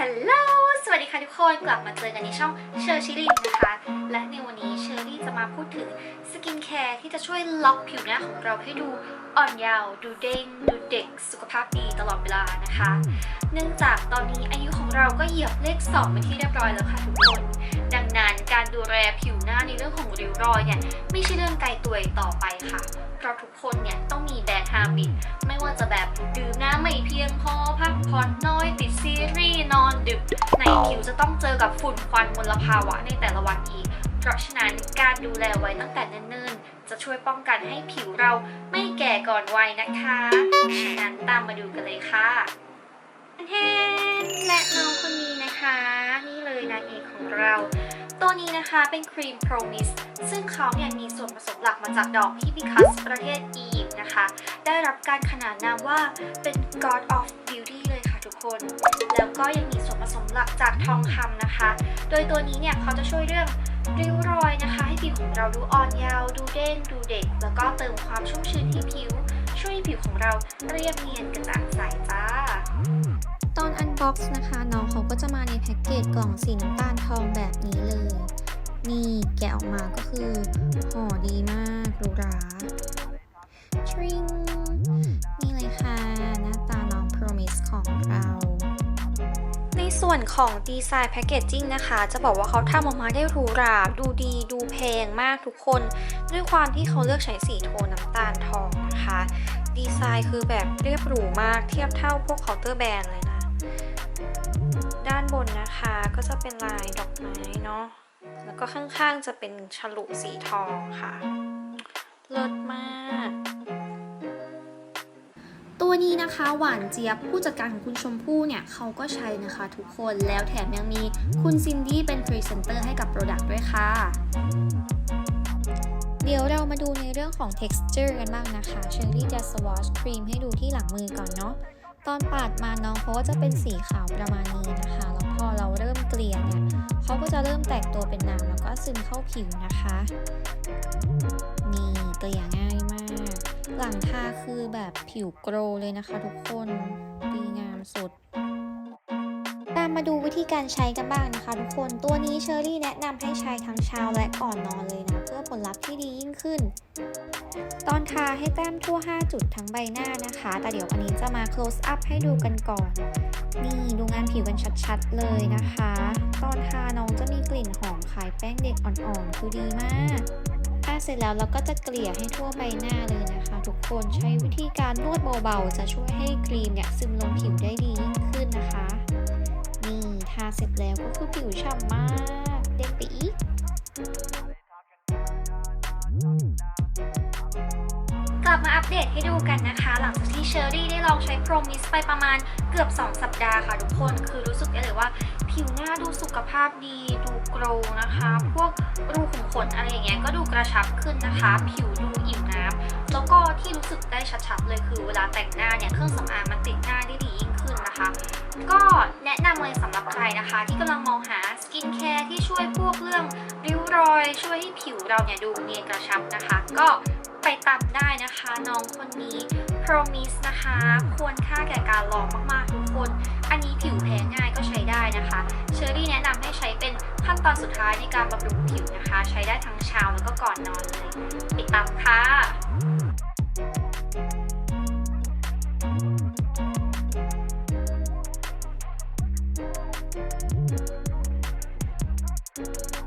ฮัลโหล สวัสดีค่ะทุกคน กลับมาเจอกันในช่องเชอร์ชิลินนะคะ และในวันนี้เชอรี่จะมาพูดถึงสกินแคร์ที่จะช่วยล็อกผิวหน้าของเราให้ดูอ่อนเยาว์ดูเด้ง ดูเด็ก สุขภาพดีตลอดเวลานะคะ เนื่องจากตอนนี้อายุของเราก็เหยียบเลข2เป็นที่เรียบร้อยแล้วค่ะทุกคน นั้น การดูแลผิวหน้าในเรื่องของริ้วรอยเนี่ยไม่ใช่เรื่องไกลตัวต่อไปค่ะ เพราะทุกคนเนี่ยต้องมีแบดฮาบิตไม่ว่าจะแบบดื่มน้ำไม่เพียงพอพักผ่อนน้อยติดซีรีส์นอนดึก ในผิวจะต้องเจอกับฝุ่นควันมลภาวะในแต่ละวันอีก เพราะฉะนั้นการดูแลไว้ตั้งแต่เนิ่นๆ จะช่วยป้องกันให้ผิวเราไม่แก่ก่อนวัยนะคะฉะนั้นตามมาดูกันเลยค่ะแฮนและน้องคนนี้นะคะ นี่เลยนางเอกของเรา ตัวนี้นะคะเป็นครีม Promis ซึ่งเขาเนี่ยมีส่วนผสมหลักมาจากดอกฮิบิคัสประเทศอียิปต์นะคะ ได้รับการขนานนามว่าเป็น God of Beauty เลยค่ะทุกคน แล้วก็ยังมีส่วนผสมหลักจากทองคำนะคะ โดยตัวนี้เนี่ยเขาจะช่วยเรื่องริ้วรอยนะคะ ให้ผิวของเราดูอ่อนเยาว์ดูเด้งดูเด็ก แล้วก็เติมความชุ่มชื้นให้ผิว ช่วยให้ผิวของเราเรียบเนียนกระจ่างใสจ้า ตอนอันบ็อกซ์นะคะน้องเขาก็จะมาในแพ็กเกจกล่องสีน้ำตาลทองแบบนี้เลย นี่แกะออกมาก็คือห่อดีมากหรูหราทริงนี่เลยค่ะหน้าตาน้อง Promise ของเราในส่วนของดีไซน์แพคเกจจิ้งนะคะ จะบอกว่าเขาทำออกมาได้หรูหราดูดี ดูแพงมากทุกคน ด้วยความที่เขาเลือกใช้สีโทนน้ำตาลทองนะคะ ดีไซน์คือแบบเรียบหรูมากเทียบเท่าพวกเคาน์เตอร์แบรนด์เลยนะ ด้านบนนะคะก็จะเป็นลายดอกไม้เนาะ แล้วก็ข้างๆจะเป็นฉลุสีทองค่ะ เลิศมาก ตัวนี้นะคะหวานเจี๊ยบผู้จัดการของคุณชมพู่เนี่ยเขาก็ใช้นะคะทุกคนแล้วแถมยังมีคุณซินดี้เป็นพรีเซนเตอร์ให้กับโปรดักต์ด้วยค่ะเดี๋ยวเรามาดูในเรื่องของ texture กันบ้างนะคะเชอรี่จะ swatch ครีมให้ดูที่หลังมือก่อนเนาะ ตอนปาดมาน้องเขาก็จะเป็นสีขาวประมาณนี้นะคะ แล้วพอเราเริ่มเกลี่ยเนี่ยเขาก็จะเริ่มแตกตัวเป็นน้ำแล้วก็ซึมเข้าผิวนะคะ นี่เกลี่ยง่ายมาก หลังทาคือแบบผิวโกรเลยนะคะทุกคน ดีงามสุด มมาดูวิธีการใช้กันบ้างนะคะทุกคน ตัวนี้เชอรี่แนะนำให้ใช้ทั้งเช้าและก่อนนอนเลยนะ เพื่อผลลัพธ์ที่ดียิ่งขึ้น ตอนทาให้แต้มทั่ว 5 จุดทั้งใบหน้านะคะ แต่เดี๋ยววันนี้จะมา close up ให้ดูกันก่อน นี่ดูงานผิวกันชัดๆเลยนะคะ ตอนทาน้องจะมีกลิ่นหอมคล้ายแป้งเด็กอ่อนๆคือดีมากทาเสร็จแล้วเราก็จะเกลี่ยให้ทั่วใบหน้าเลยนะคะ ทุกคนใช้วิธีการนวดเบาๆจะช่วยให้ครีมเนี่ยซึมลงผิวได้ดียิ่งขึ้นนะคะ ทาเสร็จแล้วก็คือผิวฉ่ำมาก เด้งไปอีก กลับมาอัปเดตให้ดูกันนะคะ หลังจากที่เชอรี่ได้ลองใช้ Promise ไปประมาณเกือบ 2 สัปดาห์ค่ะทุกคน คือรู้สึกได้เลยว่า ผิวหน้าดูสุขภาพดี ดูโกรนะคะ พวกรูขุมขนอะไรอย่างเงี้ยก็ดูกระชับขึ้นนะคะ ผิวดูอิ่มน้ำแล้วก็ที่รู้สึกได้ชัดๆเลยคือเวลาแต่งหน้าเนี่ยเครื่องสำอางมันติดหน้าได้ดี ก็แนะนำเลยสำหรับใครนะคะ ที่กำลังมองหาสกินแคร์ที่ช่วยพวกเรื่องริ้วรอย ช่วยให้ผิวเราเนี่ยดูเนียนกระชับนะคะ ก็ไปตามได้นะคะ น้องคนนี้ Promise นะคะ ควรค่าแก่การลองมากๆทุกคน อันนี้ผิวแพ้ง่ายก็ใช้ได้นะคะเชอรี่แนะนำให้ใช้เป็นขั้นตอนสุดท้ายในการบำรุงผิวนะคะ ใช้ได้ทั้งเช้าแล้วก็ก่อนนอนเลยติดตามค่ะ